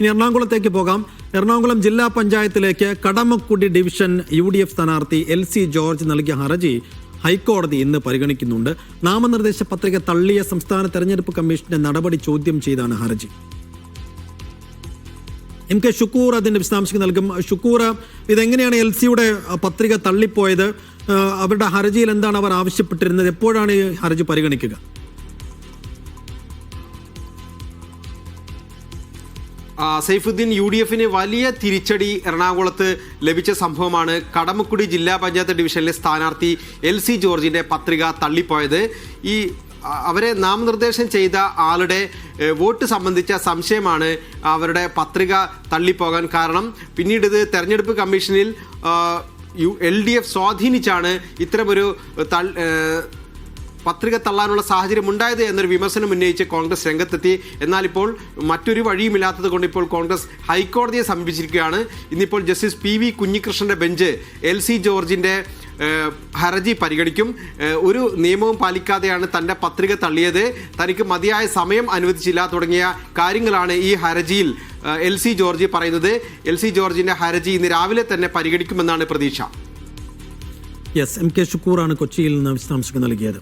ഇനി എറണാകുളത്തേക്ക് പോകാം. എറണാകുളം ജില്ലാ പഞ്ചായത്തിലേക്ക് Kadamakkudy division U D F സ്ഥാനാർത്ഥി എൽ സി ജോർജ് നൽകിയ ഹർജി ഹൈക്കോടതി ഇന്ന് പരിഗണിക്കുന്നുണ്ട്. നാമനിർദ്ദേശ പത്രിക തള്ളിയ സംസ്ഥാന തെരഞ്ഞെടുപ്പ് കമ്മീഷന്റെ നടപടി ചോദ്യം ചെയ്താണ് ഹർജി. എം കെ ഷുക്കൂർ അതിന്റെ വിശദാംശങ്ങൾ നൽകും. ഷുക്കൂർ ഇതെങ്ങനെയാണ് എൽ സിയുടെ പത്രിക തള്ളിപ്പോയത്? അവരുടെ ഹർജിയിൽ എന്താണ് അവർ ആവശ്യപ്പെട്ടിരുന്നത്? എപ്പോഴാണ് ഈ ഹർജി പരിഗണിക്കുക? സൈഫുദ്ദീൻ യു ഡി എഫിന് വലിയ തിരിച്ചടി എറണാകുളത്ത് ലഭിച്ച സംഭവമാണ് കടമക്കുടി ജില്ലാ പഞ്ചായത്ത് ഡിവിഷനിലെ സ്ഥാനാർത്ഥി എൽ സി ജോർജിന്റെ പത്രിക തള്ളിപ്പോയത്. ഈ അവരെ നാമനിർദ്ദേശം ചെയ്ത ആളുടെ വോട്ട് സംബന്ധിച്ച സംശയമാണ് അവരുടെ പത്രിക തള്ളിപ്പോകാൻ കാരണം. പിന്നീട് ഇത് തെരഞ്ഞെടുപ്പ് കമ്മീഷനിൽ യു എൽ ഡി എഫ് സ്വാധീനിച്ചാണ് ഇത്തരമൊരു തൾ- പത്രിക തള്ളാനുള്ള സാഹചര്യം ഉണ്ടായത് എന്നൊരു വിമർശനം ഉന്നയിച്ച് കോൺഗ്രസ് രംഗത്തെത്തി. എന്നാൽ ഇപ്പോൾ മറ്റൊരു വഴിയുമില്ലാത്തത് കൊണ്ട് ഇപ്പോൾ കോൺഗ്രസ് ഹൈക്കോടതിയെ സമീപിച്ചിരിക്കുകയാണ്. ഇന്നിപ്പോൾ ജസ്റ്റിസ് പി വി കുഞ്ഞികൃഷ്ണന്റെ ബെഞ്ച് എൽ സി ജോർജിന്റെ ഹർജി പരിഗണിക്കും. ഒരു നിയമവും പാലിക്കാതെയാണ് തന്റെ പത്രിക തള്ളിയത്. തനിക്ക് മതിയായ സമയം അനുവദിച്ചില്ല തുടങ്ങിയ കാര്യങ്ങളാണ് ഈ ഹർജിയിൽ എൽ സി ജോർജ് പറയുന്നത്. എൽ സി ജോർജിന്റെ ഹർജി ഇന്ന് രാവിലെ തന്നെ പരിഗണിക്കുമെന്നാണ് പ്രതീക്ഷ. യെസ് എം കെ ഷുക്കൂറാണ് കൊച്ചിയിൽ നിന്ന് വിശദാംശങ്ങൾ നൽകിയത്.